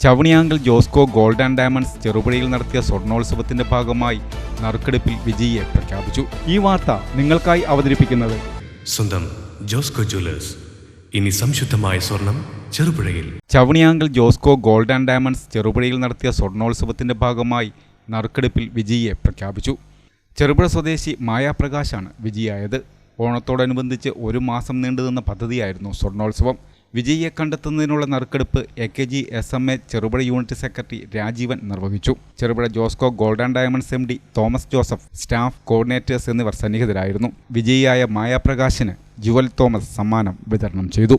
Chavaniyankal Josco gold and diamonds ചെറുപുഴയിൽ നടത്തിയ സ്വർണോത്സവത്തിന്റെ ഭാഗമായി നറുക്കെടുപ്പിൽ വിജയിയെ പ്രഖ്യാപിച്ചു. ഈ വാർത്ത നിങ്ങൾക്കായി അവതരിപ്പിക്കുന്നത് സ്വന്തം ജോസ്കോ ജ്വല്ലേഴ്സ്. ഇനി സംശുദ്ധമായ സ്വർണം ചെറുപുഴയിൽ. Chavaniyankal Josco gold and diamonds ചെറുപുഴയിൽ നടത്തിയ സ്വർണോത്സവത്തിന്റെ ഭാഗമായി നറുക്കെടുപ്പിൽ വിജയിയെ പ്രഖ്യാപിച്ചു. ചെറുപുഴ സ്വദേശി മായാപ്രകാശാണ് വിജയിയായത്. ഓണത്തോടനുബന്ധിച്ച് ഒരു മാസം നീണ്ടുനിന്ന പദ്ധതിയായിരുന്നു സ്വർണോത്സവം. വിജയിയെ കണ്ടെത്തുന്നതിനുള്ള നറുക്കെടുപ്പ് A K G S M A Cherupuzha unit secretary Rajeevan നിർവഹിച്ചു. Cherupuzha Josco golden diamonds M D Thomas Joseph staff coordinators എന്നിവർ സന്നിഹിതരായിരുന്നു. വിജയിയായ മായാപ്രകാശിന് ജുവൽ തോമസ് സമ്മാനം വിതരണം ചെയ്തു.